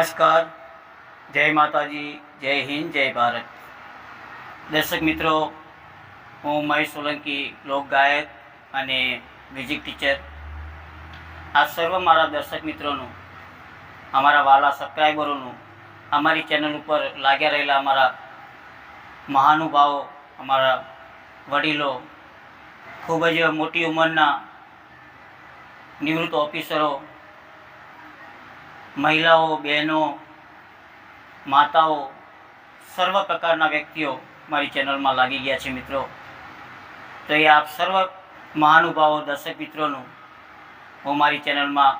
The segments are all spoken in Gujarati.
નમસ્કાર. જય માતાજી, જય હિન્દ, જય ભારત. દર્શક મિત્રો, હું મહેશ સોલંકી, લોક ગાયક અને મ્યુઝિક ટીચર. આ સર્વ મારા દર્શક મિત્રોનું, અમારા વાલા સબસ્ક્રાઈબરોનું અમારી ચેનલ ઉપર લાગ્યા રહેલા અમારા મહાનુભાવો, અમારા વડીલો, ખૂબ જ મોટી ઉંમરના નિવૃત્ત ઓફિસરો મહિલાઓ, બહેનો, માતાઓ, સર્વ પ્રકારના વ્યક્તિઓ મારી ચેનલમાં લાગી ગયા છે મિત્રો. તો એ આપ સર્વ મહાનુભાવો, દર્શક મિત્રોનું હું મારી ચેનલમાં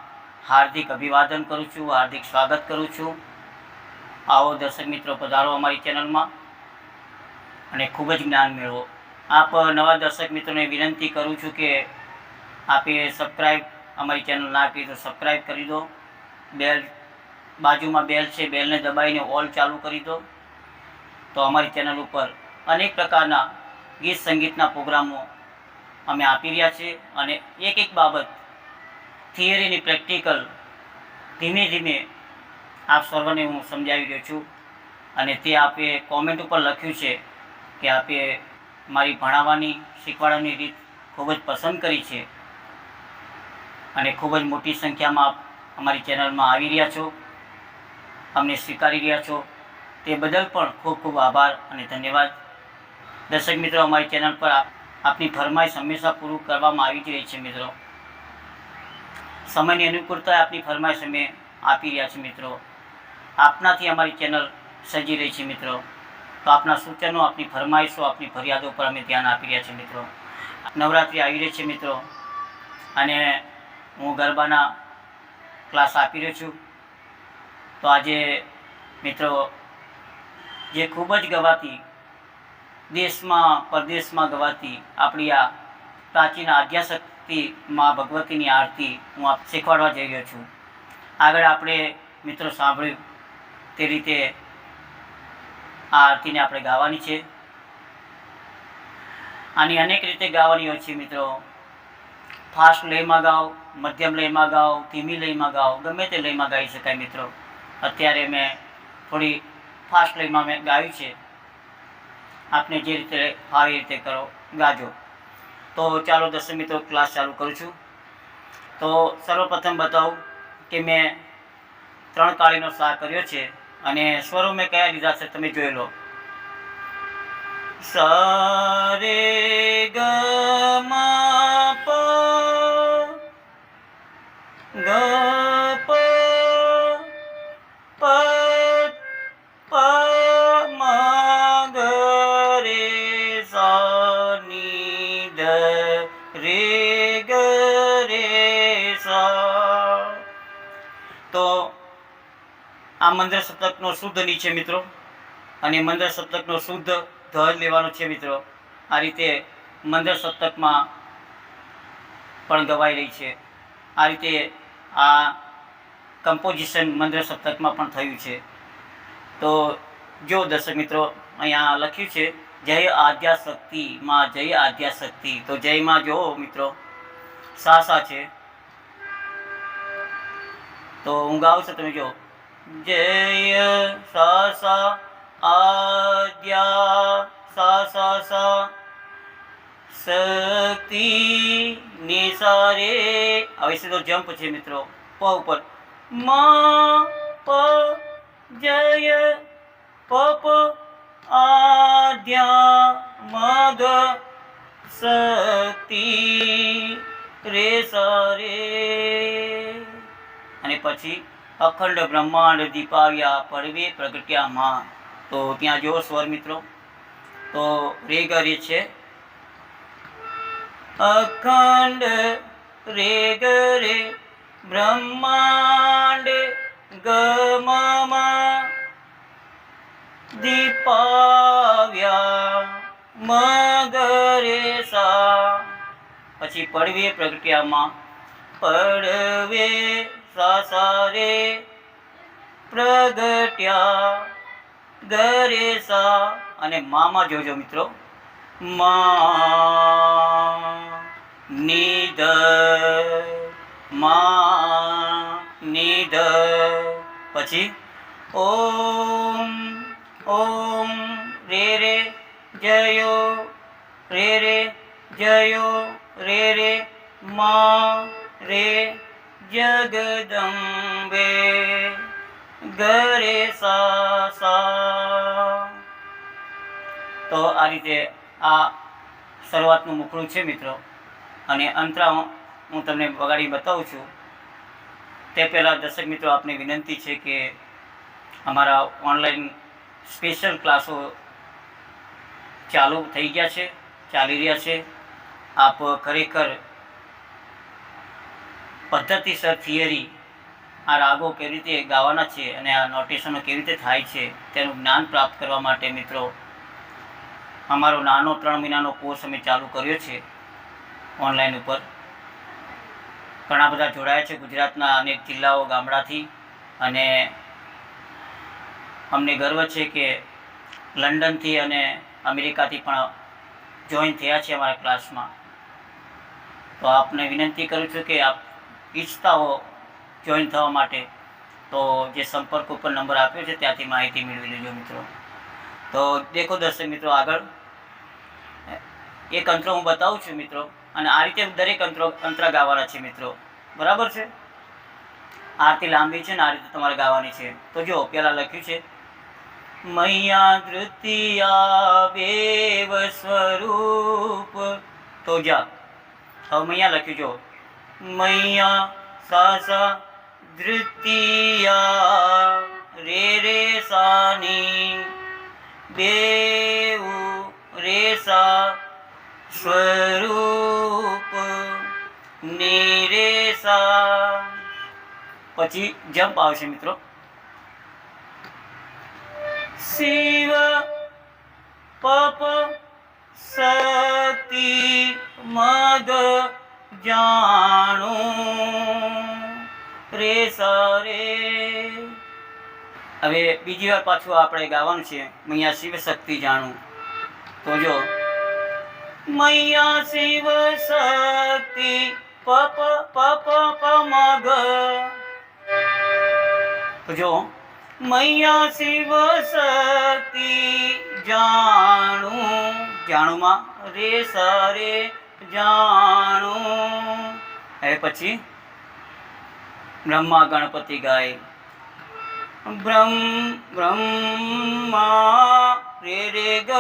હાર્દિક અભિવાદન કરું છું, હાર્દિક સ્વાગત કરું છું. આવો દર્શક મિત્રો પધારો અમારી ચેનલમાં અને ખૂબ જ જ્ઞાન મેળવો. આપ નવા દર્શક મિત્રોને વિનંતી કરું છું કે આપે સબસ્ક્રાઈબ અમારી ચેનલ ના આપી તો સબસ્ક્રાઈબ કરી દો. બેલ, બાજુમાં બેલ છે, બેલને દબાવીને ઓલ ચાલુ કરી દો. તો અમારી ચેનલ ઉપર અનેક પ્રકારના ગીત સંગીતના પ્રોગ્રામો અમે આપી રહ્યા છીએ અને એક એક બાબત થિયરીની પ્રેક્ટિકલ ધીમે ધીમે આપ સર્વને હું સમજાવી રહ્યો છું અને તે આપે કોમેન્ટ ઉપર લખ્યું છે કે આપે મારી ભણાવવાની, શીખવાડવાની રીત ખૂબ જ પસંદ કરી છે અને ખૂબ જ મોટી સંખ્યામાં આપ અમારી ચેનલમાં આવી રહ્યા છો. અમને સ્વીકારી રહ્યા છો. તે બદલ પણ ખૂબ ખૂબ આભાર અને ધન્યવાદ. દર્શક મિત્રો, અમારી ચેનલ પર આપની ફરમાઈશ હંમેશા પૂરું કરવામાં આવી જ રહી છે મિત્રો. સમયની અનુકૂળતા આપની ફરમાઈશ અમે આપી રહ્યા છીએ મિત્રો. આપનાથી અમારી ચેનલ સજી રહી છે મિત્રો. તો આપના સૂચનો, આપની ફરમાઈશો, આપની ફરિયાદો પર અમે ધ્યાન આપી રહ્યા છીએ મિત્રો. નવરાત્રિ આવી રહી છે મિત્રો. અને હું ગરબાના ક્લાસ આપી રહ્યો છું. તો આજે મિત્રો, જે ખૂબ જ ગવાતી, દેશમાં, પરદેશમાં ગવાતી આપણી આ પ્રાચીન આદ્યાશક્તિ માં ભગવતીની આરતી હું આપ શીખવાડવા જઈ રહ્યો છું. આગળ આપણે મિત્રો સાંભળ્યું તે રીતે આ આરતીને આપણે ગાવાની છે. આની અનેક રીતે ગાવાની હોય છે મિત્રો. ફાસ્ટ લયમાં ગાઓ મધ્યમ લયમાં ગાઓ ધીમી લયમાં ગાઓ ગમે તે લયમાં ગાઈ શકાય મિત્રો. અત્યારે મેં થોડી ફાસ્ટ લયમાં મેં ગાયું છે. આપને જે રીતે આવી રીતે કરો, ગાજો. તો ચાલો દર્શક મિત્રો, ક્લાસ ચાલુ કરું છું. તો સર્વપ્રથમ બતાવું કે મેં ત્રણ કાળીનો સાર કર્યો છે અને સ્વરો મેં કયા લીધા છે તમે જોઈ લો. સરે ગ મંત્ર સપ્તકનો શુદ્ધની છે મિત્રો. અને મંત્ર સપ્તકનો શુદ્ધ ધજ લેવાનો છે મિત્રો. આ રીતે મંત્ર સપ્તકમાં પણ ગવાઈ રહી છે. આ રીતે આ કમ્પોઝિશન મંત્ર સપ્તકમાં પણ થયું છે. તો જો દર્શક મિત્રો અહીંયા લખ્યું છે, જય આદ્યા શક્તિ, માં જય આદ્યાશક્તિ તો જયમાં જો મિત્રો, સા સા છે. તો હું આવશે તમે જો. જય સા સા આદ્યા સા સા સા. શક્તિ નિસારે. હવે સીધો જમ્પ છે મિત્રો. પ ઉપર. મ પ જય પ પ આદ્યા મગ શક્તિ રે સરે અને પછી અખંડ બ્રહ્માંડ દીપાવ્યા પડવે પ્રગટ્યા માં તો ત્યાં જો સ્વર મિત્રો. તો રે છે. અખંડ રે ગરે બ્રહ્માંડ ગમમાં દીપાવ્યા મગરે સા. પછી પડવે પ્રગટ્યામાં. પડવે સાસારે પ્રગટ્યા ગરે સા અને મામાં જોજો મિત્રો. મા નિધ મા નિધ પછી ઓમ ઓમ, રે રે જયો, રે રે જયો, રે રે મા રે જગદંબે ગરે સા તો આ રીતે આ શરૂઆતનું મુખડું છે મિત્રો. અને અંતરા હું તમને વગાડી બતાવું છું. તે પહેલાં દર્શક મિત્રો આપને વિનંતી છે કે અમારા ઓનલાઈન સ્પેશિયલ ક્લાસો ચાલુ થઈ ગયા છે, ચાલી રહ્યા છે. આપ ખરેખર પદ્ધતિસર થિયરી. આ રાગો કેવી રીતે ગાવાના છે અને આ નોટેશનો કેવી રીતે થાય છે તેનું જ્ઞાન પ્રાપ્ત કરવા માટે મિત્રો, અમારો નાનો ત્રણ મહિનાનો કોર્સ અમે ચાલુ કર્યો છે ઓનલાઈન ઉપર. ઘણા બધા જોડાયા છે ગુજરાતના અનેક જિલ્લાઓ ગામડાથી અને અમને ગર્વ છે કે લંડનથી અને અમેરિકાથી પણ જોઈન થયા છે અમારા ક્લાસમાં તો આપને વિનંતી કરું છું કે આપ ઈચ્છતા હો જોઈન થવા માટે તો જે સંપર્ક ઉપર નંબર આપ્યો છે, ત્યાંથી માહિતી મેળવી લેજો મિત્રો. તો દેખો દર્શક મિત્રો આગળ. એક અંતરો હું બતાવું છું મિત્રો, અને આ રીતે દરેક અંતરો અંતરા ગાવાના છે મિત્રો. બરાબર છે? આરતી લાંબી છે ને આ રીતે તમારે ગાવાની છે. તો જો, પેલા લખ્યું છે, મૈયા તૃતીયા બેવ સ્વરૂપ. તો જા. હવે મૈયા લખ્યું જો મૈયા સાસા ધૃતિયા રે રે સાની બેઉ રે સા સ્વરૂપ નિરેસા પછી જમ્પ આવશે મિત્રો. શિવ પપ સતી મગ જાણું. રે સરે. હવે બીજી વાર પાછું આપણે ગાવાનું છે. મૈયા શિવ શક્તિ જાણું. તો જો. મૈયા શિવ શક્તિ પપ પપ પમગ તો જો. મૈયા શિવ શક્તિ જાણું. જાણુમાં રે સરે. જાણું. હવે પછી બ્રહ્મા ગણપતિ ગાય. બ્રહ્મ, બ્રહ્મા, રે રે, ગ,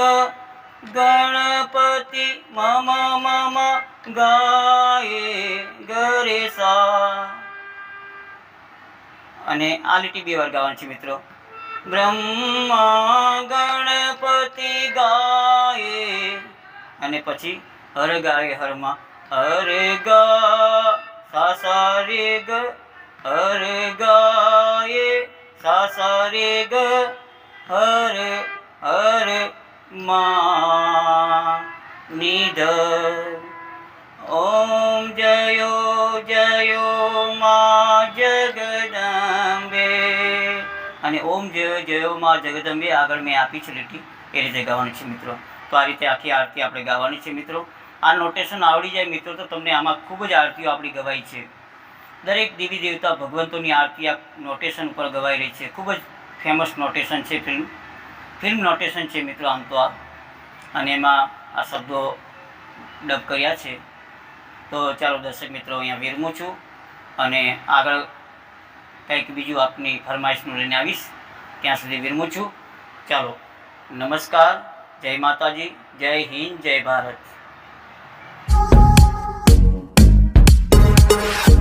ગણપતિ, મમ મમ, ગાયે ગરે સા અને આ લીટી બે વાર ગાવાની છે મિત્રો. બ્રહ્મા ગણપતિ ગાયે. અને પછી હર ગાય હરમાં. હર ગા સા સા રે ગ, હર ગાયે સા સા રે ગ, હર હર મા નિધ ઓમ જયો જયો મા જગદંબે. અને ઓમ જયો જયો મા જગદંબે આગળ મેં આપી છે લીટી. એ રીતે ગાવાની છે મિત્રો. તો આ રીતે આખી આરતી આપણે ગાવાની છે મિત્રો. આ નોટેશન આવડી જાય મિત્રો તો તમને આમાં ખૂબ જ આરતીઓ આપણી ગવાઈ છે. દરેક દેવી દેવતા ભગવંતોની આરતી આ નોટેશન ઉપર ગવાઈ રહી છે. ખૂબ જ ફેમસ નોટેશન છે ફિલ્મ ફિલ્મ નોટેશન છે મિત્રો આમ તો આ. અને એમાં આ શબ્દો ડબ કર્યા છે. તો ચાલો દર્શક મિત્રો અહીંયા વિરમું છું. અને આગળ કંઈક બીજું આપની ફરમાઈશનું લઈને આવીશ. ત્યાં સુધી વિરમું છું. ચાલો નમસ્કાર. જય માતાજી. જય હિન્દ. જય ભારત. Bye.